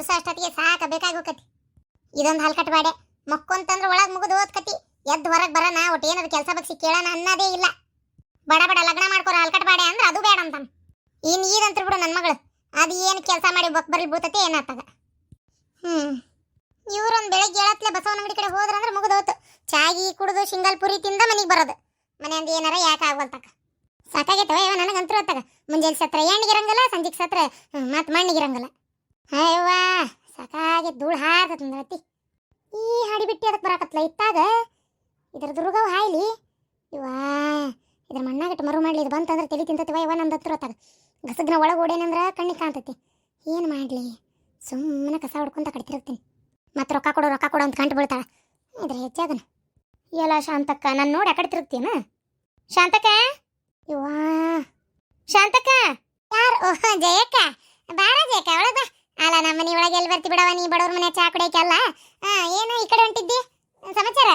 ಕುಡ್ಸೋ ಅಷ್ಟೊತ್ತಿಗೆ ಸಾಕ ಬೇಕಾಗೋಕತಿ ಇದೊಂದು ಹಲ್ಕಟ್ ಬಾಡೆ ಮಕ್ಕೊಂತಂದ್ರ ಒಳಗ್ ಮುಗಿದು ಓದ್ಕತಿ. ಎದ್ದು ಹೊರಗೆ ಬರೋಣ ಒಟ್ಟು ಏನಾದ್ರು ಕೆಲಸ ಬಗ್ಸಿ ಕೇಳೋಣ ಅನ್ನೋದೇ ಇಲ್ಲ. ಬಡ ಬಡ ಲಗ್ನ ಮಾಡ್ಕೊರ ಹಲ್ಕಟ್ ಬಾಡೆ ಅಂದ್ರೆ ಅದು ಬೇಡ ಅಂತಾನ. ಇನ್ ಈದಂತ್ರ ಬಿಡು ನನ್ನ ಮಗಳು. ಅದು ಏನು ಕೆಲಸ ಮಾಡಿ ಬಕ್ ಬರಲಿ ಬೀಳ್ತತಿ ಏನಾಗ್ತದ ಹ್ಮ್. ಇವ್ರೊಂದ್ ಬೆಳಗ್ಗೆ ಹೇಳತ್ಲೆ ಬಸವನ ಅಂಗಡಿ ಕಡೆ ಹೋದ್ರಂದ್ರೆ ಮುಗಿದೋತು ಚಾಗಿ ಕುಡಿದು ಶಿಂಗಲ್ ಪುರಿ ತಿಂದ ಮನೆಗೆ ಬರೋದು. ಮನೆಯಿಂದ ಏನಾರ ಯಾಕೆ ಆಗ್ವಲ್ತಕ್ಕ ಸಾಕಾಗೈತವ ಇವ ನನಗಂತೂ ಹೊತ್ತಾಗ ಮುಂಜಾನೆ ಸತ್ರ ಎಣ್ಣಿಗಿರಂಗಿಲ್ಲ ಸಂಜೆಗೆ ಸತ್ರ ಮತ್ತೆ ಮಣ್ಣಿಗಿರಂಗಿಲ್ಲ. ಅಯ್ಯವ್ವ, ಸಾಕಾಗಿ ಧೂಳು ಹಾರ್ತತಿ ಈ ಹಾಡಿ ಬಿಟ್ಟು ಅದಕ್ಕೆ ಬರಾಕತ್ಲ ಇತ್ತಾಗ? ಇದ್ರ ದುರ್ಗವ್ ಹಾಯ್ಲಿ. ಇವಾ ಇದ್ರ ಮಣ್ಣಾಗಟ್ಟು ಮರು ಮಾಡ್ಲಿ, ಇದು ಬಂತಂದ್ರೆ ತಲೆ ತಿಂತತಿವ ಇವ ನಂದು ಹತ್ರ ಹೊತ್ತಾಗ. ಗಸಗ್ನ ಒಳಗೆ ಓಡೇನಂದ್ರೆ ಕಣ್ಣಿಗೆ ಕಾಣ್ತತಿ. ಏನು ಮಾಡಲಿ? ಸುಮ್ಮನೆ ಕಸ ಹೊಡ್ಕೊಂತ ಕಡ್ತಿರ್ತೀನಿ ಮತ್ತೆ ರೊಕ್ಕ ಕೊಡು ರೊಕ್ಕ ಕೊಡು ಅಂತ ಕಂಡು ಬೀಳ್ತಾಳ. ಇದ್ರ ಹೆಚ್ಚಾಗನ. ಎಲ್ಲ ಶಾಂತಕ್ಕ ನನ್ನ ನೋಡಿ ಆ ಕಡೆ ಶಾಂತಕ್ಕ? ಇವಾ ಶಾಂತಕ್ಕ? ಯಾರು? ಓಹ್, ಜಯಕ್ಕ. ಬಾಳ ಜಯಕ್ಕ ಒಳಗ ಅಲ್ಲ, ನಮ್ಮ ಮನೆ ಒಳಗೆ ಎಲ್ಲಿ ಬರ್ತಿ ಬಿಡವ ನೀ ಬಡವ್ರ ಮನೆ ಚಾ ಕುಡಿಯಕ್ಕಲ್ಲ ಹಾ ಏನು ಈ ಕಡೆ ಹೊಂಟಿದ್ದಿ? ಸಮಾಚಾರ?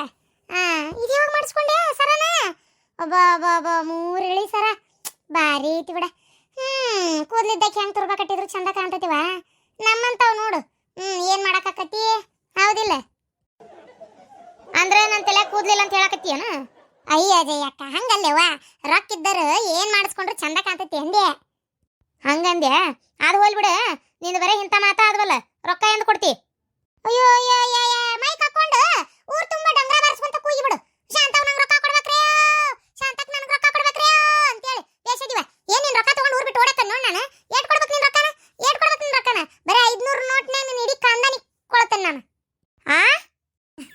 ಹಾ ಇದು ಯಾವಾಗ ಮಾಡಿಸ್ಕೊಂಡೆ, ಸರನ? ಒಬ್ಬ ಒಬ್ಬ ಮೂರು ಇಳಿ ಸರ. ಭಾರಿ ಐತಿ ಬಿಡ. ಹ್ಞೂ ಕೂದಲಿದ್ದಕ್ಕೆ ಹೆಂಗೆ ತುರ್ಬ ಕಟ್ಟಿದ್ರು ಚಂದ ಕಾಣ್ತತಿವ? ನಮ್ಮಂತಾವ್ ನೋಡು. ಹ್ಞೂ ಏನು ಮಾಡಾಕತ್ತಿ ಹೌದಿಲ್ಲ. ಅಂದ್ರೆ ನನ್ನ ತಲೆ ಕೂದಲಿಲ್ಲ ಅಂತ ಹೇಳಕತ್ತೀಯನ? ಅಯ್ಯ ಅಜಯಕ್ಕ ಹಂಗಲ್ಲೇವಾ ರೊಕ್ಕ ಏನು ಏನ್ ಮಾಡಿಸ್ಕೊಂಡ್ರು ಚಂದ ಕಾಣ್ತತಿ ಅಂದೆ ಹಂಗಂದೆ ಅದು ಹೋಲ್ ಬಿಡು. ನಿಂದು ಬರೀ ಇಂಥ ಮಾತಾ ಆದ್ವಲ್ಲ ರೊಕ್ಕ ಎಂದು ಕೊಡ್ತಿ? ಅಯ್ಯೋ ಅಯ್ಯೋ ಅಯ್ಯೋ ಅಯ್ಯೋ, ಮೈಕ್ ಹಾಕೊಂಡು ಊರ್ ತುಂಬಾ ಡಂಗ್ರ ಬಾರಿಸ್ಕೊಂತ ಕೂಗಿ ಬಿಡು ಶಾಂತವ್ ನಂಗೆ ರೊಕ್ಕ ಕೊಡ್ಬೇಕ್ರಿ ಶಾಂತಕ್ ನನಗೆ ರೊಕ್ಕ ಕೊಡ್ಬೇಕ್ರಿ ಅಂತೇಳಿ ಬೇಸದಿವ ಏನ್ ನೀನ್ ರೊಕ್ಕ ತಗೊಂಡು ಊರ್ ಬಿಟ್ಟು ಓಡಕ್ಕ ನೋಡ್ ನಾನು ಏಟ್ ಕೊಡ್ಬೇಕು ನಿನ್ ರೊಕ್ಕನ ಏಟ್ ಕೊಡ್ಬೇಕು ನಿನ್ ರೊಕ್ಕನ ಬರೀ ಐದ್ನೂರು ನೋಟ್ನ ನೀನ್ ಇಡೀ ಕಂದನಿ ಕೊಡ್ತೇನೆ ನಾನು ಆ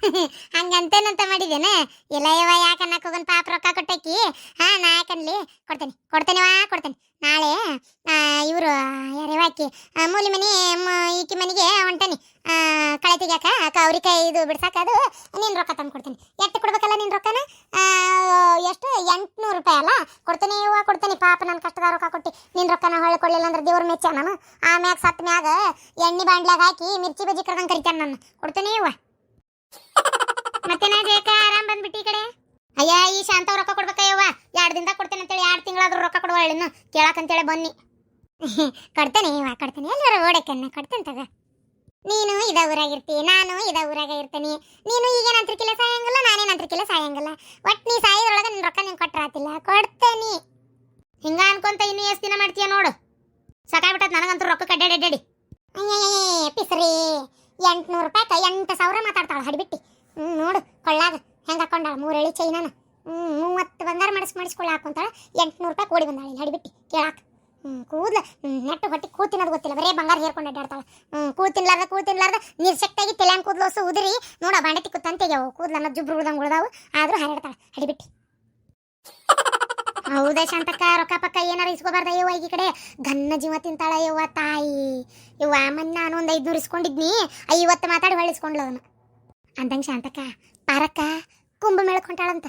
ಹಂಗಂತೇನಂತ ಮಾಡಿದೇನೆ ಇಲ್ಲ ಯವ ಯಾಕ ಅನ್ನಕ್ಕೆ ಹೋಗನ್ ಪಾಪ ರೊಕ್ಕ ಕೊಟ್ಟಕ್ಕಿ? ಹಾ, ನಾ ಯಾಕನ್ಲಿ? ಕೊಡ್ತೇನೆ ಕೊಡ್ತೇನೆ ವಾ ಕೊಡ್ತೇನೆ. ನಾಳೆ ಇವರು ಯಾರ್ಯಾವ ಆಕಿ? ಮೂಲಿ ಮನಿ ಈಕಿ ಮನೆಗೆ ಹೊಂಟೇನಿ. ಕಳೆ ತೆಗ್ಯಾಕ ಕ- ಅವ್ರಿಕಾಯಿ ಇದು ಬಿಡ್ಸಾಕ ಅದು, ನೀನು ರೊಕ್ಕ ತಂದು ಕೊಡ್ತೀನಿ. ಎಷ್ಟು ಕೊಡ್ಬೇಕಲ್ಲ ನಿನ್ನ ರೊಕ್ಕನ? ಎಷ್ಟು? ಎಂಟ್ನೂರು ರೂಪಾಯಿ ಅಲ್ಲ? ಕೊಡ್ತೀನಿ ಇವ ಕೊಡ್ತೀನಿ. ಪಾಪ ನನ್ನ ಕಷ್ಟದ ರೊಕ್ಕ ಕೊಟ್ಟು. ನಿನ್ನ ರೊಕ್ಕನ ಹೊಳ್ಳಿ ಕೊಡ್ಲಿಲ್ಲ ಅಂದ್ರೆ ದೇವ್ರ ಮೆಚ್ಚ ನಾನು. ಆಮ್ಯಾಗ ಸತ್ ಮ್ಯಾಗ ಎಣ್ಣೆ ಬಾಂಡ್ಲಾಗ ಹಾಕಿ, ಮಿರ್ಚಿ ಬಜ್ಜಿ ಕರ್ದಂಗೆ ಕರಿತಾನೆ ನಾನು. ಕೊಡ್ತೀನಿ ಇವ ಮತ್ತೇನ ಜಯಕ ಆರಾಮ್ ಬಂದ್ಬಿಟ್ಟಿ ಕಡೆ. ಅಯ್ಯ, ಈ ಶಾಂತವ್ ರೊಕ್ಕ ಕೊಡ್ಬೇಕಯ್ಯವ್ವ. ಎರಡು ದಿನದಾಗ ಕೊಡ್ತೇನೆ ಅಂತೇಳಿ ಎರಡು ತಿಂಗಳಾದ್ರೂ ರೊಕ್ಕ ಕೊಡುವ ಇನ್ನು. ಕೇಳಕ್ಕಂತೇಳಿ ಬನ್ನಿ. ಕೊಡ್ತೇನೆ ಇವ ಕೊಡ್ತೇನೆ. ಎಲ್ಲರ ಓಡಕ್ಕನ್ನ ಕೊಡ್ತೇನೆ ತಗ. ನೀನು ಇದ ಊರಾಗಿರ್ತಿ, ನಾನು ಇದ ಊರಾಗ ಇರ್ತೀನಿ ನೀನು ಈಗೇನು ಅಂತ್ರಿಕಿಲ್ಲ, ಸಾಯಂಗಿಲ್ಲ, ನಾನೇನು ಅಂತ್ರಿಕಿಲ್ಲ, ಸಾಯಂಗಿಲ್ಲ. ಒಟ್ಟು ನೀ ಸಾಯೋದ್ರೊಳಗೆ ನಿನ್ ರೊಕ್ಕ ನಿಂಗೆ ಕೊಟ್ಟರಾತಿಲ್ಲ ಕೊಡ್ತೇನಿ. ಹಿಂಗ ಅನ್ಕೊಂತ ಇನ್ನು ಎಷ್ಟು ದಿನ ಮಾಡ್ತೀಯ ನೋಡು. ಸಾಕಾಗ್ಬಿಟ್ಟತ್ ನನಗಂತೂ ರೊಕ್ಕ ಕಡ್ಡಾಡಿ ಪಿಸ್ರಿ ಎಂಟ್ನೂರು ರೂಪಾಯಿ ಎಂಟು ಸಾವಿರ ಮಾತಾಡ್ತಾಳೆ ಹಡಿಬಿಟ್ಟು ಹ್ಞೂ ನೋಡು, ಕೊಳ್ಳಾಗ. ಹೆಂಗೆ ಹಾಕೊಂಡಾಳ? ಮೂರು ಎಳಿ ಚೈನಾನ ಹ್ಞೂ ಮೂವತ್ತು ಬಂಗಾರ ಮಾಡಿಸ್ ಮಾಡಿಸ್ಕೊಳ್ಳ ಹಾಕೊಂತಾಳೆ. ಎಂಟ್ನೂರು ರೂಪಾಯಿ ಕೊಡಿ ಬಂದಾಳೆ ಇಲ್ಲಿ ಹಡಿಬಿಟ್ಟು ಕೇಳಾಕ. ಹ್ಞೂ ಕೂದ್ಲ ನೆಟ್ಟು ಹೊಟ್ಟೆ ಕೂತಿನೋದು ಗೊತ್ತಿಲ್ಲ. ಬರೇ ಬಂಗಾರ ಹೇರ್ಕೊಂಡು ಅಡ್ಡಾಡ್ತಾಳೆ. ಹ್ಞೂ ಕೂತಿನ್ಲಾರ್ದ ಕೂತಿನ್ಲಾರ್ದ, ನಿರ್ಶಕ್ತಾಗಿ ತೆಲ್ಯಾನ್ ಕೂದ್ಲೋಸು ಉದುರಿ. ನೋಡ ಬಾಂಡೆ ಕುತ್ತಂತೆಗ್ಯಾವ ಕೂದ್ಲ ಅನ್ನೋ ಜುಬ್ರು ಉಳ್ದಂಗೆ ಉಳ್ದಾವು. ಆದರೂ ಹರಡ್ತಾಳೆ ಹಡಿಬಿಟ್ಟು ಹೌದಾ ಶಾಂತಕ್ಕ, ರೊಕ್ಕ ಪಕ್ಕ ಏನಾರ ಇಸ್ಕೋಬಾರ್ದ? ಯವ್ವ ಈ ಕಡೆ. ಗನ್ನ ಜೀವ ತಿಂತಾಳ ಯವ್ವ ತಾಯಿ. ಯವ್ವ ಮೊನ್ನೆ ನಾನು ಒಂದು ಐದ್ನೂರು ಇಸ್ಕೊಂಡಿದ್ನಿ. ಐವತ್ತು ಮಾತಾಡಿ ಹೊಳ್ಳಿಸ್ಕೊಂಡ್ಲ ಅವನು. ಅಂದಂಗೆ ಶಾಂತಕ್ಕ, ಪಾರಕ್ಕ ಕುಂಭಮೇಳಕ್ಕೆ ಹೊಂಟಾಳಂತ.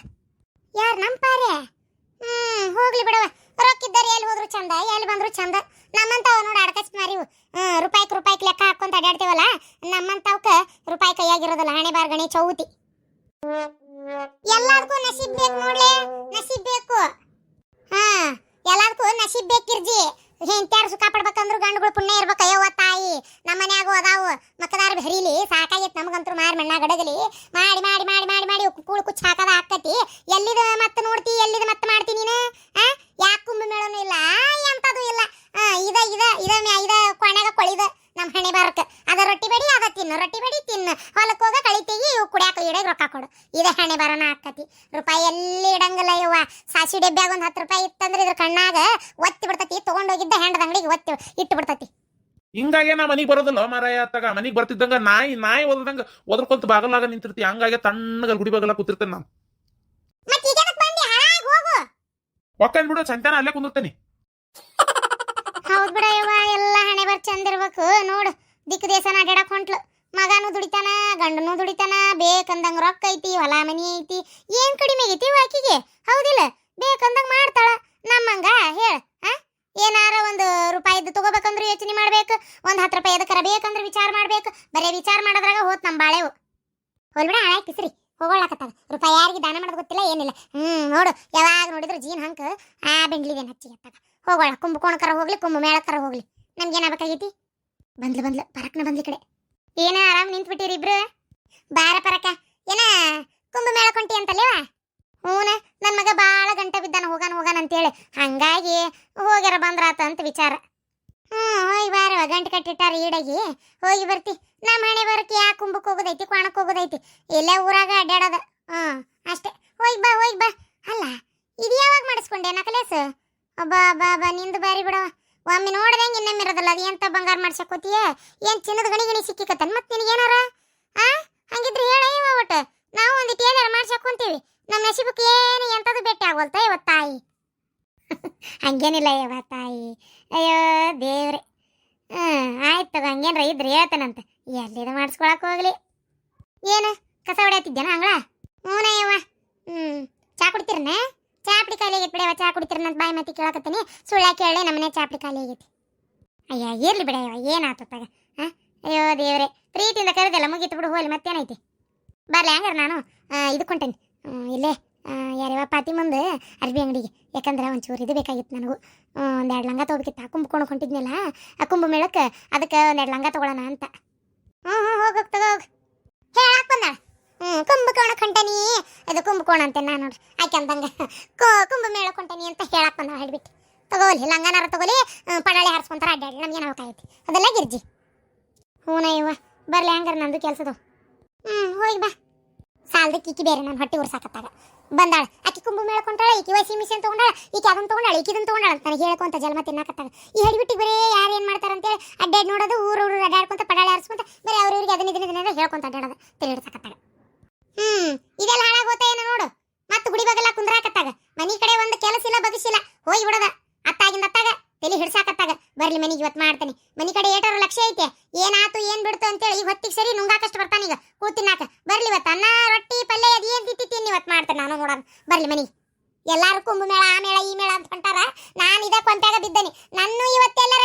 ಯಾರು ನಮ್ಮ ಪಾರೆ? ಹ್ಞೂ ಹೋಗ್ಲಿ ಬಿಡವ ರೊಕ್ಕಿದ್ದಾರೆ ಎಲ್ಲಿ ಹೋದ್ರು ಚಂದ, ಎಲ್ಲಿ ಬಂದ್ರು ಚಂದ. ನಮ್ಮಂತಾವ ನೋಡಿ ಅಡ್ಕಸ್ ಮಾರಿ ರೂಪಾಯಿಕ್ ರೂಪಾಯಿಕ್ ಲೆಕ್ಕ ಹಾಕೊಂತ ಅಡ್ಯಾಡ್ತೀವಲ್ಲ ನಮ್ಮಂತಾವ್ಕ ರೂಪಾಯಿ ಕೈಯಾಗಿರೋದಲ್ಲ, ಹಣೆ ಬಾರ್ಗಣಿ ಚೌತಿ. ಎಲ್ಲದಕ್ಕೂ ನಸೀಬ್ ಬೇಕು ನೋಡ್ಲೆ ನಸೀಬ್ ಬೇಕು. ಹಾ ಎಲ್ಲದಕ್ಕೂ ನಸೀಬ್ ಬೇಕಿರ್ಜಿ ಹೆಂಡ್ತ್ಯಾರು ಸುಖ ಪಡ್ಬೇಕಂದ್ರು ಗಂಡುಗಳು ಪುಣ್ಯ ಇರ್ಬೇಕು ಅಯ್ಯವ್ವ ತಾಯಿ ನಮ್ಮ ಮನ್ಯಾಗು ಅದಾವು ಮಕ್ಕದಾರ ಹರಿಲಿ ಸಾಕಾಗೈತೆ ನಮಗಂತೂ ಮಾರಿ ಮಣ್ಣ ಗಡಗಲಿ ಮಾಡಿ ಮಾಡಿ ಮಾಡಿ ಮಾಡಿ ಮಾಡಿ ಕೂಳು ಕುಚ್ಚ ಹಾಕದ ಹಾಕತಿ ಎಲ್ಲಿದ ಮತ್ತೆ ನೋಡ್ತಿ ಎಲ್ಲಿದ ಮತ್ತೆ ಮಾಡ್ತಿ ನೀನು ಆ ಯಾಕೆ ಕುಂಭ ಮೇಳನೂ ಇಲ್ಲ ಎಂತದು ಇಲ್ಲ ಆ ಇದ ಇದ ಇದ ಮ್ಯಾ- ಇದ ಕೊನೆಗ ಕೊಳಿದ ನಮ್ಮ ಹಣೆ ಬಾರಕ್ಕೆ ಅದ ರೊಟ್ಟಿ ಬಡಿ ಅದ ತಿನ್ನು ರೊಟ್ಟಿ ಬಡಿ ತಿನ್ನು ಹೊಲಕ್ಕೆ ಹೋಗ ಕಳಿ ತೆಗಿ ಇವು ಕುಡ್ಯಾಕ ಇಡಗೆ ರೊಕ್ಕ ಕೊಡು ಇದ ಹಣೆ ಬರನ ಆಕತಿ. ರೂಪಾಯಿ ಎಲ್ಲಿ ಇಡಂಗಿಲ್ಲ ಯವ್ವ. ಸಾಸಿ ಡಬ್ಬ್ಯಾಗ ಒಂದು ಹತ್ತು ರೂಪಾಯಿ ಇತ್ತಂದ್ರೆ ಇದ್ರ ಕಣ್ಣಾಗ ಒತ್ತಿ ಬಿಡ್ತತಿ. ತಗೊಂಡೋಗಿದ್ದ ಹೆಂಡದ ಅಂಗಡಿಗೆ ಒತ್ತಿ ಇಟ್ಟು ಬಿಡ್ತತಿ. ಹಿಂಗಾಗೆ ನಾ ಮನಿಗ್ ಬರೋದಿಲ್ಲ ಮಾರಾಯ ಅತ್ತಾಗ. ಮನಿಗ್ ಬರ್ತಿದ್ದಂಗ ನಾಯಿ ನಾಯಿ ಓದದಂಗ ಒದರ್ಕೊಂತ ಬಾಗಲಾಗ ನಿಂತಿರ್ತಿ. ಹಂಗಾಗೆ ತಣ್ಣಗ ಗುಡಿ ಬಾಗಲ ಕೂತಿರ್ತೇನೆ ನಾನು. ಒಕ್ಕನ್ ಬಿಡು ಸಂತಾನ ಅಲ್ಲೇ ಕುಂದಿರ್ತೇನೆ. ಹೌದ್ ಬಿಡ ಯವ್ವ. ಎಲ್ಲ ಹಣೆ ಬರ್ ಚಂದ ಇರ್ಬೇಕು. ನೋಡು ದಿಕ್ಕ ದೇಶನ ಅಡ್ಯಾಡಕ್ ಹೊಂಟ್ಲು. ಮಗನೂ ದುಡಿತಾನ, ಗಂಡನೂ ದುಡಿತಾನ, ಬೇಕಂದಂಗ ರೊಕ್ಕ ಐತಿ, ಹೊಲ ಮನಿ ಐತಿ, ಏನ್ ಕಡಿಮೆ ಐತಿ ಆಕಿಗೆ? ಹೌದಿಲ್ಲ, ಬೇಕಂದಂಗ ಮಾಡ್ತಾಳ. ನಮ್ಮಂಗ ಹೇಳ ಏನಾರ ಒಂದು ರೂಪಾಯಿದ್ದು ತಗೋಬೇಕಂದ್ರೆ ಯೋಚನೆ ಮಾಡ್ಬೇಕು, ಒಂದ್ ಹತ್ತು ರೂಪಾಯಿ ಎದಕ್ಕರ ಬೇಕಂದ್ರೆ ವಿಚಾರ ಮಾಡ್ಬೇಕು, ಬರೇ ವಿಚಾರ ಮಾಡೋದ್ರಾಗ ಹೋತ್ ನಮ್ ಬಾಳೆವು. ಹೋಲ್ಬಿಡ ಆಯ್ತು ಸರಿ ಹೋಗೋಳಕತ್ತಾಗ ರೂಪಾಯಿ ಯಾರಿಗೆ ದಾನ ಮಾಡೋದು ಗೊತ್ತಿಲ್ಲ, ಏನಿಲ್ಲ. ಹ್ಮ್, ನೋಡು, ಯಾವಾಗ ನೋಡಿದ್ರು ಜೀನ್ ಹಂಕ, ಆ ಬೆಂಗ್ಲಿದೇನು ಹಚ್ಚಿಗೆ ಹೋಗೋಣ ಕುಂಭಕೋಣಕರ ಹೋಗ್ಲಿ, ಕುಂಭ ಮೇಳಕರ ಹೋಗ್ಲಿ. ನಮ್ಗೇನಾಗಬೇಕಾಗೈತಿ ಬಂದ್ಲು ಬಂದ್ಲು, ಪರಕ್ನ ಬಂದ್ಲಿ ಕಡೆ. ಏನ ಆರಾಮ್ ನಿಂತ್ಬಿಟ್ಟಿರಿ ಇಬ್ರು? ಬಾರ ಪರಕ. ಏನ ಕುಂಭಮೇಳ ಕೊಂಟಿ ಅಂತಲ್ಲೇವ? ಹೂನ ನನ್ನ ಮಗ ಬಾಳ ಗಂಟೆ ಬಿದ್ದಾನ, ಹೋಗಾನ ಹೋಗಾನ ಅಂತೇಳಿ. ಹಂಗಾಗಿ ಹೋಗ್ಯಾರ ಬಂದ್ರಾತ ಅಂತ ವಿಚಾರ. ಹೋಗಿ ಬಾರ ಗಂಟೆ ಕಟ್ಟಿಟ್ಟಾರ ಈಡಾಗಿ. ಹೋಗಿ ಬರ್ತಿ. ನಮ್ಮ ಹಣೆ ಬರಕ್ಕೆ ಯಾ ಕುಂಭಕ್ಕೆ ಹೋಗೋದೈತಿ, ಕ್ವಾಣಕ್ಕೆ ಹೋಗೋದೈತಿ? ಎಲ್ಲೇ ಊರಾಗ ಅಡ್ಡಾಡೋದ ಹ್ಮ್, ಅಷ್ಟೇ. ಹೋಗಿ ಬಾ ಹೋಗಿ ಬಾ. ಅಲ್ಲ ಇದು ಯಾವಾಗ ಮಾಡಿಸ್ಕೊಂಡೆ ನಕಲೇಸ್? ಅಬ್ಬಾ ಬಾ ಬಾ ನಿಂದು ಬಾರಿ ಬಿಡವ ಒಮ್ಮೆ ನೋಡ್ದಂಗೆ ಇನ್ನೊಮ್ಮೆ ಇರೋದಲ್ಲ, ಅದು ಎಂತ ಬಂಗಾರ ಮಾಡ್ಸಕೋತಿಯ ಏನ್ ಚಿನ್ನದ ಗಣಿ ಗಣಿ ಸಿಕ್ಕಿಕತ್ತನ್? ಮತ್ತೆ ನಿನಗೇನಾರ? ಆ? ಹಂಗಿದ್ರೆ ಹೇಳ ಇವ ಒಟ್ಟು. ನಾವು ಒಂದಿಟ್ಟು ಏನಾರ ಮಾಡ್ಸಕೊಂತೀವಿ ನಮ್ಮ ನಸೀಬಕ್ಕೆ ಏನು ಎಂಥದ್ದು ಭೇಟಿ ಆಗೋಲ್ತ ಇವತ್ತು ತಾಯಿ. ಹಂಗೇನಿಲ್ಲ ಇವ ತಾಯಿ. ಅಯ್ಯೋ, ದೇವ್ರೆ. ಹಾಂ ಆಯ್ತು ತಗೋ, ಹಂಗೇನ್ರ ಇದ್ರೆ ಹೇಳ್ತಾನಂತ. ಎಲ್ಲಿದ ಮಾಡಿಸ್ಕೊಳಕ್ ಹೋಗ್ಲಿ. ಏನು, ಕಸ ಹೊಡ್ಯಾತಿದ್ದೇನ ಅಂಗಳ? ಹ್ಞೂನಯ್ಯವ್ವ. ಹ್ಞೂ ಚಾ ಕುಡ್ತೀರನ ಚಾಪಡಿ ಖಾಲಿ ಆಗೈತೆ ಬಿಡವ ಚಾ ಕುಡಿತೀರ ನನ್ನ ಬಾಯಿ ಮತ್ತೆ ಕೇಳಕತ್ತೀನಿ. ಸುಳ್ಳ ಕೇಳಿ ನಮ್ಮನೆ ಚಾಪಡಿ ಕಾಲಿ ಆಗೈತಿ. ಅಯ್ಯ ಇರ್ಲಿ ಬಿಡಯ್ಯವ ಏನಾತು ತಗ ಹಾಂ ಅಯ್ಯೋ ದೇವ್ರೆ ಪ್ರೀತಿಯಿಂದ ಕರೆದಲ್ಲ ಮುಗೀತು ಬಿಡು ಹೋಗ್ಲಿ ಮತ್ತೇನೈತಿ? ಬರಲಿ ಹಂಗಾರೆ ನಾನು ಇದು ಇದಕ್ಕೆ ಹೊಂಟೇನಿ. ಹ್ಮ್, ಇಲ್ಲೇ ಯಾರ್ಯಾವ ಪಾತಿ ಮುಂದೆ ಅರ್ಬಿ ಅಂಗಡಿಗೆ. ಯಾಕಂದ್ರೆ ಒಂಚೂರು ಇದು ಬೇಕಾಗಿತ್ತು ನನಗೂ. ಒಂದೆರಡು ಲಂಗ ತೊಗೋಬೇಕಿತ್ತು ಆ ಕುಂಭಕೋಣ ಹೊಂಟಿದ್ನಲ್ಲ ಆ ಕುಂಭ ಮೇಳಕ್ಕೆ ಅದಕ್ಕೆ ಒಂದೆರಡು ಲಂಗ ತಗೊಳ್ಳೋಣ ಅಂತ. ಹ್ಞೂ ಹ್ಞೂ ಹೋಗಿ ಹೋಗಿ ಹೇಳಕ್ಕೆ ಬಂದಾಳ? ಹ್ಞೂ ಕುಂಭಕೋಣ ಕೊಂಟನಿ. ಅದು ಕುಂಭಕೋಣ ಅಂತ ನಾನು ನೋಡ್ರಿ. ಆಕೆ ಅಂದಂಗೆ ಕುಂಭ ಮೇಳ ಕೊಂಟನಿ ಅಂತ ಹೇಳಕ್ಕೆ ಬಂದ ಹೇಳ್ಬಿಟ್ಟು. ತಗೋಲಿ, ಲಂಗನಾರ ತಗೋಲಿ ಪಡಾಳಿ ಹಾರಿಸ್ಕೊಂತಾರ ಅಡ್ಡಾಡಿ ನಮ್ಗೇನು ಹೋಗಾಯ್ತಿ ಅದೆಲ್ಲ ಗಿರ್ಜಿ. ಹ್ಞೂನ ಇವ್ವ. ಬರ್ಲಿ ಹಂಗಾರೆ ನಂದು ಕೆಲ್ಸದು ಹ್ಞೂ ಹೋಗಿ ಬಾ. ಸಾಲದ ಕಿಕ್ಕಿ ಬೇರೆ ನಾನು ಹೊಟ್ಟೆ ಉರ್ಸಾಕತ್ತಾಗ. ಬಂದಾಳ. ಆಕಿ ಕುಂಭ ಮೇಳ್ಕೊಂಡಾಳ ಈಕಿ ವಸಿ ಮಿಷನ್ ತಗೊಂಡಾಳ, ಈಕೆ ಅದನ್ನ ತಗೊಂಡಾಳ, ಈಕಿ ತಗೊಂಡಾಳ ಅಂತ ನನಗೆ ಹೇಳ್ಕೊಂತ ಜನ್ಮ ತಿನ್ನಕತ್ತಾಗ. ಈ ಹಡಿಬಿಟ್ಟಿಗೆ ಬರೀ ಯಾರು ಏನು ಮಾಡ್ತಾರ ಅಂತೇಳಿ ಅಡ್ಡಾಡಿ ನೋಡೋದು, ಊರು ಊರು ಅಡ್ಡಾಡ್ಕೊಂತ ಪಡಾಳಿ ಹಾರಿಸ್ಕೊಂತ ಬರೀ ಅವ್ರವ್ರಿಗೆ ಅದನ್ನ, ಇದನ್ನ ಇದನ್ನೆಲ್ಲ ಹೇಳ್ಕೊಂತ ಅಡ್ಡಾಡೋದು ತಿರುಗಿಡ್ಸಕತ್ತಾಗ ಹ್ಮ್, ಇದೆಲ್ಲ ಹಾಳಾಗೋತ ಏನೋ ನೋಡು. ಮತ್ತೆ ಗುಡಿ ಬಗಲ ಕುಂದ್ರಾಕತ್ತಾಗ. ಮನಿ ಕಡೆ ಒಂದು ಕೆಲಸ ಇಲ್ಲ ಬಗಸಿಲ್ಲ ಹೋಗಿ ಬಿಡದ. ಅತ್ತಾಗಿಂದ ಅತ್ತಾಗ, ತಲೆ ಹಿಡ್ಸಾಕತ್ತಾಗ. ಬರ್ಲಿ ಮನಿಗೆ ಇವತ್ತು ಮಾಡ್ತಾನೆ. ಮನಿ ಕಡೆ ಏಟಾರು ಲಕ್ಷ ಐತೆ. ಏನಾತು, ಏನ್ ಬಿಡ್ತು ಅಂತೇಳಿ ಈ ಹೊತ್ತಿಗೆ ಸರಿ ನುಂಗಾಕಷ್ಟು ಬರ್ತಾನೀಗ ಕೂತಿನಾಕ ಬರ್ಲಿ ಇವತ್ತು ಅನ್ನ, ರೊಟ್ಟಿ, ಪಲ್ಯ, ಅದು ತಿತ್ತಿ ತಿನ್ನಿ ಇವತ್ತು ಮಾಡ್ತಾನೆ ನಾನು ನೋಡೋಣ ಬರ್ಲಿ ಮನಿ ಎಲ್ಲಾರು ಕುಂಭ ಮೇಳ, ಆ ಮೇಳ, ಈ ಮೇಳ ಅಂತ ಹೊಂಟಾರ. ನಾನು ಇದ ಕೊಂತಾಗ ಬಿದ್ದೇನೆ. ನನ್ನೂ ಇವತ್ತೆಲ್ಲರ